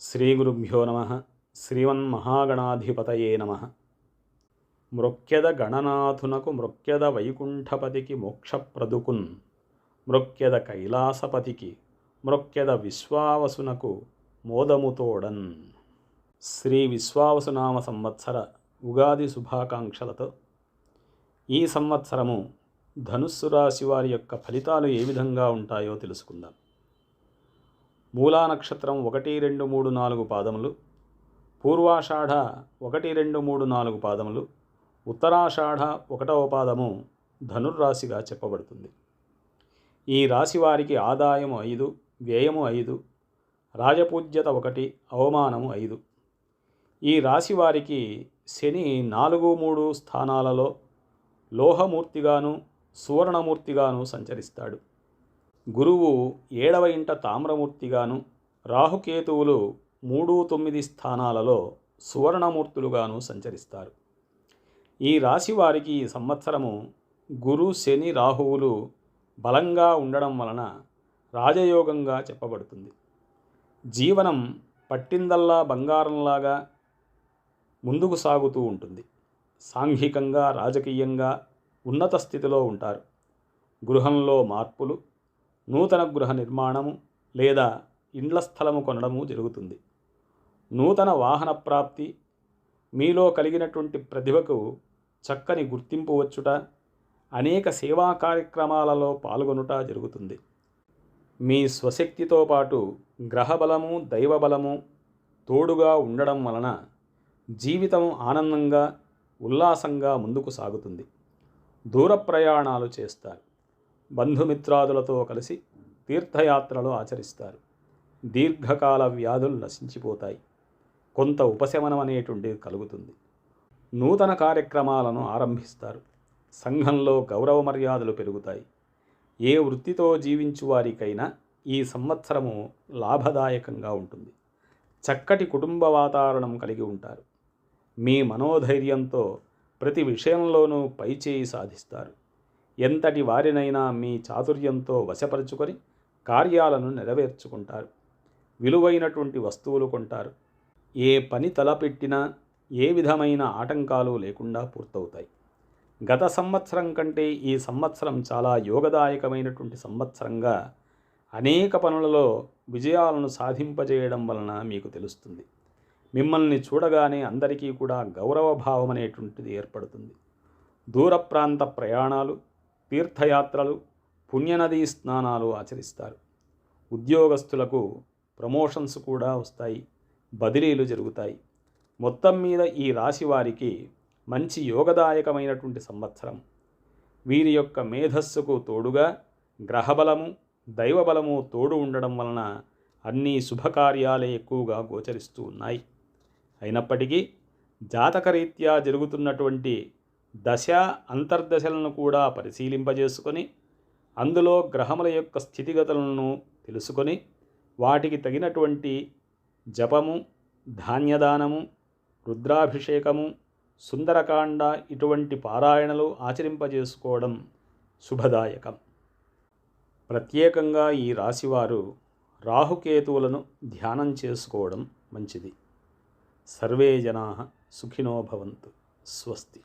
శ్రీగురుభ్యో నమ శ్రీమన్మహాగణాధిపతయే నమ. మృక్యద గణనాథునకు మృక్యద వైకుంఠపతికి మోక్షప్రదుకున్ మృక్యద కైలాసపతికి మృక్యద విశ్వావసునకు మోదముతోడన్. శ్రీ విశ్వావసునామ సంవత్సర ఉగాది శుభాకాంక్షలతో ఈ సంవత్సరము ధనుస్సు రాశి వారి యొక్క ఫలితాలు ఏ విధంగా ఉంటాయో తెలుసుకుందాం. మూలా నక్షత్రం ఒకటి రెండు మూడు నాలుగు పాదములు పూర్వాషాఢ ఒకటి రెండు మూడు నాలుగు పాదములు ఉత్తరాషాఢ ఒకటవ పాదము ధనుర్రాశిగా చెప్పబడుతుంది. ఈ రాశి వారికి ఆదాయము ఐదు వ్యయము ఐదు రాజపూజ్యత ఒకటి అవమానము ఐదు. ఈ రాశి వారికి శని నాలుగు మూడు స్థానాలలో లోహమూర్తిగాను సువర్ణమూర్తిగాను సంచరిస్తాడు. గురువు ఏడవ ఇంట తామ్రమూర్తిగాను రాహుకేతువులు మూడు తొమ్మిది స్థానాలలో సువర్ణమూర్తులుగాను సంచరిస్తారు. ఈ రాశి వారికి ఈ సంవత్సరము గురు శని రాహువులు బలంగా ఉండడం వలన రాజయోగంగా చెప్పబడుతుంది. జీవనం పట్టిందల్లా బంగారంలాగా ముందుకు సాగుతూ ఉంటుంది. సాంఘికంగా రాజకీయంగా ఉన్నత స్థితిలో ఉంటారు. గృహంలో మార్పులు నూతన గృహ నిర్మాణము లేదా ఇండ్ల స్థలము కొనడము జరుగుతుంది. నూతన వాహన ప్రాప్తి మీలో కలిగినటువంటి ప్రతిభకు చక్కని గుర్తింపు వచ్చుట అనేక సేవా కార్యక్రమాలలో పాల్గొనుట జరుగుతుంది. మీ స్వశక్తితో పాటు గ్రహబలము దైవబలము తోడుగా ఉండడం వలన జీవితం ఆనందంగా ఉల్లాసంగా ముందుకు సాగుతుంది. దూర ప్రయాణాలు చేస్తారు. బంధుమిత్రాదులతో కలిసి తీర్థయాత్రలు ఆచరిస్తారు. దీర్ఘకాల వ్యాధులు నశించిపోతాయి. కొంత ఉపశమనం అనేటువంటిది కలుగుతుంది. నూతన కార్యక్రమాలను ఆరంభిస్తారు. సంఘంలో గౌరవ మర్యాదలు పెరుగుతాయి. ఏ వృత్తితో జీవించు వారికైనా ఈ సంవత్సరము లాభదాయకంగా ఉంటుంది. చక్కటి కుటుంబ వాతావరణం కలిగి ఉంటారు. మీ మనోధైర్యంతో ప్రతి విషయంలోనూ పైచేయి సాధిస్తారు. ఎంతటి వారినైనా మీ చాతుర్యంతో వశపరుచుకొని కార్యాలను నెరవేర్చుకుంటారు. విలువైనటువంటి వస్తువులు కొంటారు. ఏ పని తలపెట్టినా ఏ విధమైన ఆటంకాలు లేకుండా పూర్తవుతాయి. గత సంవత్సరం కంటే ఈ సంవత్సరం చాలా యోగదాయకమైనటువంటి సంవత్సరంగా అనేక పనులలో విజయాలను సాధింపజేయడం వలన మీకు తెలుస్తుంది. మిమ్మల్ని చూడగానే అందరికీ కూడా గౌరవ భావం అనేటువంటిది ఏర్పడుతుంది. దూర ప్రాంత ప్రయాణాలు తీర్థయాత్రలు పుణ్యనదీ స్నానాలు ఆచరిస్తారు. ఉద్యోగస్తులకు ప్రమోషన్స్ కూడా వస్తాయి. బదిలీలు జరుగుతాయి. మొత్తం మీద ఈ రాశి వారికి మంచి యోగదాయకమైనటువంటి సంవత్సరం. వీరి యొక్క మేధస్సుకు తోడుగా గ్రహబలము దైవబలము తోడు ఉండడం వలన అన్ని శుభకార్యాలే ఎక్కువగా గోచరిస్తూ ఉన్నాయి. అయినప్పటికీ జాతకరీత్యా జరుగుతున్నటువంటి దశ అంతర్దశలను కూడా పరిశీలింపజేసుకొని అందులో గ్రహముల యొక్క స్థితిగతులను తెలుసుకొని వాటికి తగినటువంటి జపము ధాన్యదానము రుద్రాభిషేకము సుందరకాండ ఇటువంటి పారాయణలు ఆచరింపజేసుకోవడం శుభదాయకం. ప్రత్యేకంగా ఈ రాశివారు రాహుకేతువులను ధ్యానం చేసుకోవడం మంచిది. సర్వే జనా సుఖినో భవంతు. స్వస్తి.